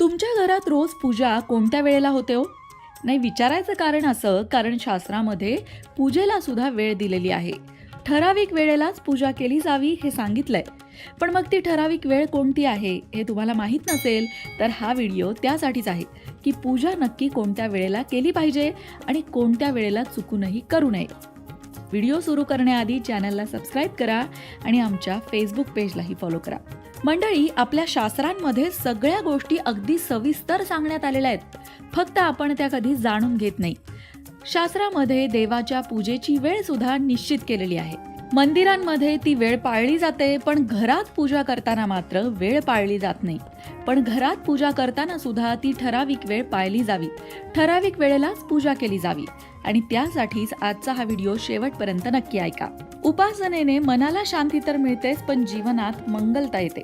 तुमच्या घरात रोज पूजा कोणत्या वेळेला होते हो? नाही विचारायचं कारण असं कारण शास्त्रामध्ये पूजेला सुद्धा वेळ दिलेली आहे. ठराविक वेळेलाच पूजा केली जावी हे सांगितलंय. पण मग ती ठराविक वेळ कोणती आहे हे तुम्हाला माहीत नसेल तर हा व्हिडिओ त्यासाठीच आहे की पूजा नक्की कोणत्या वेळेला केली पाहिजे आणि कोणत्या वेळेला चुकूनही करू नये. व्हिडिओ सुरू करण्याआधी चॅनलला सबस्क्राईब करा आणि आमच्या फेसबुक पेजलाही फॉलो करा. मंडळी आपल्या शास्त्रांमध्ये सगळ्या गोष्टी अगदी सविस्तर सांगण्यात आलेल्या आहेत. फक्त आपण त्या कधी जाणून घेत नाही. शास्त्रामध्ये देवाच्या पूजेची वेळ सुद्धा निश्चित केलेली आहे. मंदिरांमध्ये ती वेळ पाळली जाते पण घरात पूजा करताना मात्र वेळ पाळली जात नाही. पण घरात पूजा करताना सुद्धा ती ठराविक वेळ पाळली जावी. ठराविक वेळेलाच पूजा केली जावी. आणि त्यासाठीच आजचा हा व्हिडिओ शेवटपर्यंत नक्की ऐका. उपासनेने मनाला शांती तर मिळतेच पण जीवनात मंगलता येते.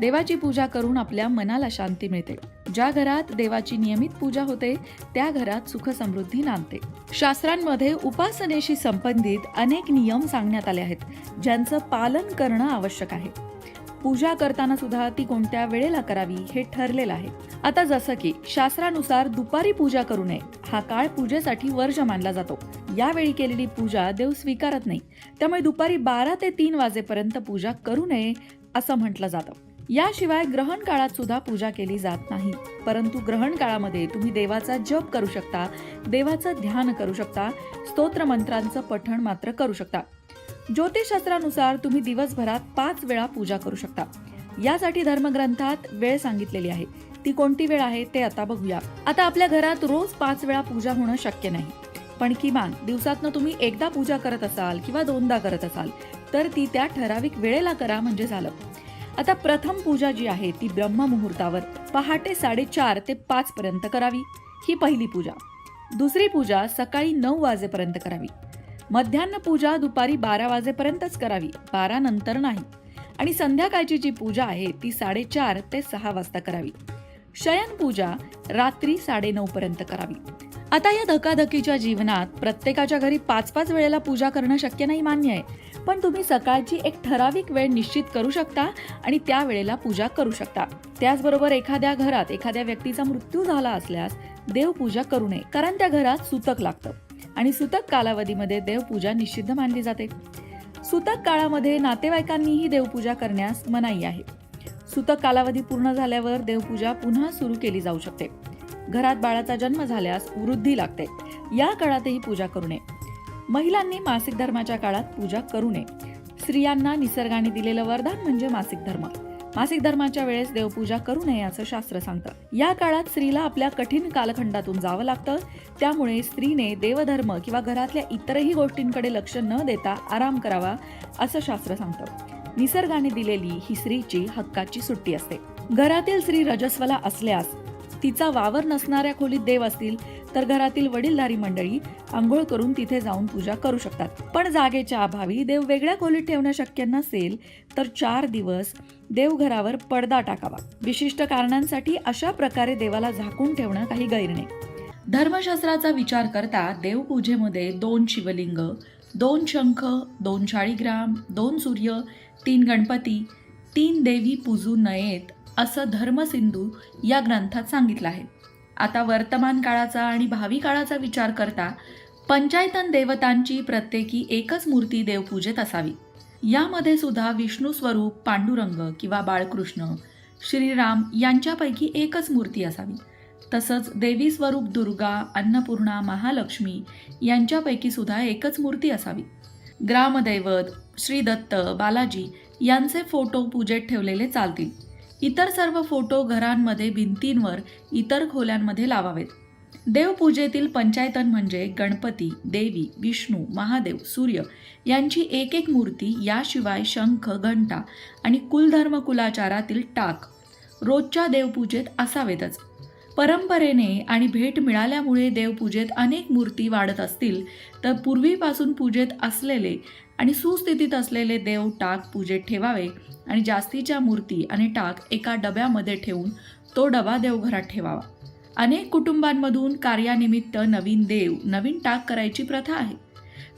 देवाची पूजा करून आपल्या मनाला शांती मिळते. ज्या घरात देवाची नियमित पूजा होते त्या घरात सुख समृद्धी नांदते. शास्त्रांमध्ये उपासनेशी संबंधित अनेक नियम सांगण्यात आले आहेत ज्यांचं पालन करणं आवश्यक आहे. पूजा करताना सुद्धा ती कोणत्या वेळेला करावी हे ठरलेलं आहे. आता जसं की शास्त्रानुसार दुपारी पूजा करू नये हा काळ पूजेसाठी वर्ज मानला जातो. यावेळी केलेली पूजा देव स्वीकारत नाही. त्यामुळे दुपारी बारा ते तीन वाजेपर्यंत पूजा करू नये असं म्हटलं जातं. याशिवाय ग्रहण काळात सुद्धा पूजा केली जात नाही. परंतु ग्रहण काळामध्ये तुम्ही देवाचा जप करू शकता देवाचं ध्यान करू शकता स्तोत्र मंत्रांचं पठण मात्र करू शकता. ज्योतिषशास्त्रानुसार तुम्ही दिवसभरात पाच वेळा पूजा करू शकता. यासाठी धर्मग्रंथात वेळ सांगितलेली आहे. ती कोणती वेळ आहे ते आता बघूया. आता आपल्या घरात रोज पाच वेळा पूजा होणं शक्य नाही. पण किमान दिवसातनं तुम्ही एकदा पूजा करत असाल किंवा दोनदा करत असाल तर ती त्या ठराविक वेळेला करा म्हणजे झालं. आता प्रथम पूजा जी आहे ती ब्रह्ममुहूर्तावर पहाटे साडेचार ते पाच पर्यंत करावी. ही पहिली पूजा. दुसरी पूजा सकाळी नऊ वाजेपर्यंत करावी. मध्यान्ह पूजा दुपारी बारा वाजेपर्यंतच करावी. बारा नंतर नाही. आणि संध्याकाळची जी पूजा आहे ती साडेचार ते सहा वाजता करावी. शयन पूजा रात्री साडेनऊ पर्यंत करावी. आता या धकाधकीच्या जीवनात प्रत्येकाच्या घरी पाच पाच वेळेला पूजा करणं शक्य नाही मान्य आहे. पण तुम्ही सकाळची एक ठराविक वेळ निश्चित करू शकता आणि त्या वेळेला पूजा करू शकता. त्याचबरोबर एखाद्या घरात एखाद्या व्यक्तीचा मृत्यू झाला असल्यास देवपूजा करू नये कारण त्या घरात सुतक लागतं. आणि सुतक कालावधीमध्ये देवपूजा निषिद्ध मानली जाते. सुतक काळामध्ये नातेवाईकांनीही देवपूजा करण्यास मनाई आहे. सुतक कालावधी पूर्ण झाल्यावर देवपूजा पुन्हा सुरू केली जाऊ शकते. घरात बाळाचा जन्म झाल्यास वृद्धी लागते. या काळातही पूजा करू नये. महिलांनी मासिक धर्माच्या काळात पूजा करू नये. स्त्रियांना निसर्गाने दिलेलं वरदान म्हणजे मासिक धर्म. मासिक धर्माच्या वेळेस देवपूजा करू नये असं शास्त्र सांगतं. या काळात स्त्रीला आपल्या कठीण कालखंडातून जावं लागतं. त्यामुळे स्त्रीने देवधर्म किंवा घरातल्या इतरही गोष्टींकडे लक्ष न देता आराम करावा असं शास्त्र सांगतं. निसर्गाने दिलेली ही स्त्रीची हक्काची सुट्टी असते. घरातील स्त्री रजस्वला असल्यास तिचा वावर नसणाऱ्या खोलीत देव असतील तर घरातील वडीलधारी मंडळी आंघोळ करून तिथे जाऊन पूजा करू शकतात. पण जागेच्या अभावी देव वेगळ्या खोलीत ठेवणं शक्य नसेल तर चार दिवस देवघरावर पडदा टाकावा. विशिष्ट कारणांसाठी अशा प्रकारे देवाला झाकून ठेवणं काही गैर नाही. धर्मशास्त्राचा विचार करता देवपूजेमध्ये दोन शिवलिंग दोन शंख दोन शाळीग्राम दोन सूर्य तीन गणपती तीन देवी पूजू नयेत असं धर्मसिंधू या ग्रंथात सांगितलं आहे. आता वर्तमान काळाचा आणि भावी काळाचा विचार करता पंचायतन देवतांची प्रत्येकी एकच मूर्ती देवपूजेत असावी. यामध्ये सुद्धा विष्णू स्वरूप पांडुरंग किंवा बाळकृष्ण श्रीराम यांच्यापैकी एकच मूर्ती असावी. तसंच देवी स्वरूप दुर्गा अन्नपूर्णा महालक्ष्मी यांच्यापैकी सुद्धा एकच मूर्ती असावी. ग्रामदैवत श्रीदत्त बालाजी यांचे फोटो पूजेत ठेवलेले चालतील. इतर सर्व फोटो घरांमध्ये भिंतींवर इतर खोल्यांमध्ये लावावेत. देवपूजेतील पंचायतन म्हणजे गणपती देवी विष्णू महादेव सूर्य यांची एक एक मूर्ती याशिवाय शंख घंटा आणि कुलधर्म कुलाचारातील टाक रोजच्या देवपूजेत असावेतच. परंपरेने आणि भेट मिळाल्यामुळे देवपूजेत अनेक मूर्ती वाढत असतील तर पूर्वीपासून पूजेत असलेले आणि सुस्थितीत असलेले देव टाक पूजेत ठेवावे आणि जास्तीच्या मूर्ती आणि टाक एका डब्यामध्ये ठेवून तो डबा देवघरात ठेवावा. अनेक कुटुंबांमधून कार्यानिमित्त नवीन देव नवीन टाक करायची प्रथा आहे.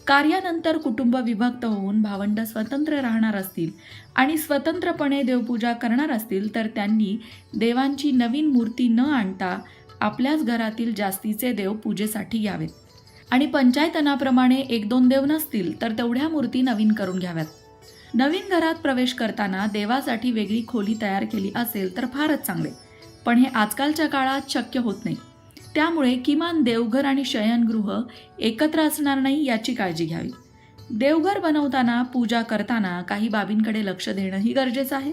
कार्यानंतर कुटुंब विभक्त होऊन भावंड स्वतंत्र राहणार असतील आणि स्वतंत्रपणे देवपूजा करणार असतील तर त्यांनी देवांची नवीन मूर्ती न आणता आपल्याच घरातील जास्तीचे देव पूजेसाठी घ्यावेत आणि पंचायतनाप्रमाणे एक दोन देव नसतील तर तेवढ्या मूर्ती नवीन करून घ्याव्यात. नवीन घरात प्रवेश करताना देवासाठी वेगळी खोली तयार केली असेल तर फारच चांगले. पण हे आजकालच्या काळात शक्य होत नाही. त्यामुळे किमान देवघर आणि शयनगृह एकत्र असणार नाही याची काळजी घ्यावी. देवघर बनवताना पूजा करताना काही बाबींकडे लक्ष देणंही गरजेचं आहे.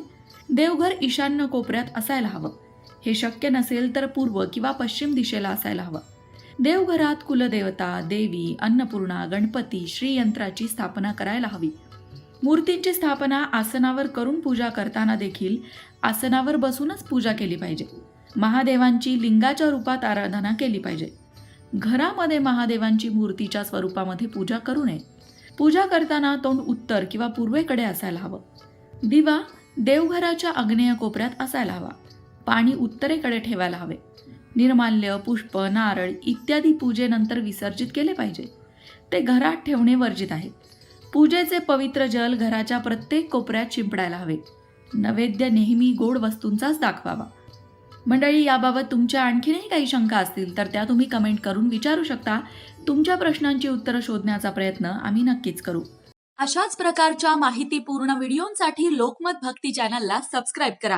देवघर ईशान्य कोपऱ्यात असायला हवं. हे शक्य नसेल तर पूर्व किंवा पश्चिम दिशेला असायला हवं. देवघरात कुलदेवता देवी अन्नपूर्णा गणपती श्रीयंत्राची स्थापना करायला हवी. मूर्तींची स्थापना आसनावर करून पूजा करताना देखील आसनावर बसूनच पूजा केली पाहिजे. महादेवांची लिंगाच्या रूपात आराधना केली पाहिजे. घरामध्ये महादेवांची मूर्तीच्या स्वरूपामध्ये पूजा करू नये. पूजा करताना तोंड उत्तर किंवा पूर्वेकडे असायला हवं. दिवा देवघराच्या आग्नेय कोपऱ्यात असायला हवा. पाणी उत्तरेकडे ठेवायला हवे. निर्माल्य पुष्प नारळ इत्यादी पूजेनंतर विसर्जित केले पाहिजे. ते घरात ठेवणे वर्जित आहे. पूजेचे पवित्र जल घराच्या प्रत्येक कोपऱ्यात शिंपडायला हवे. नैवेद्य नेहमी गोड वस्तूंचाच दाखवावा. मंडळी याबाबत तुमच्या आणखीनही काही शंका असतील तर त्या तुम्ही कमेंट करून विचारू शकता. तुमच्या प्रश्नांची उत्तरं शोधण्याचा प्रयत्न आम्ही नक्कीच करू. अशाच प्रकारच्या माहितीपूर्ण व्हिडिओंसाठी लोकमत भक्ती चॅनलला सबस्क्राईब करा.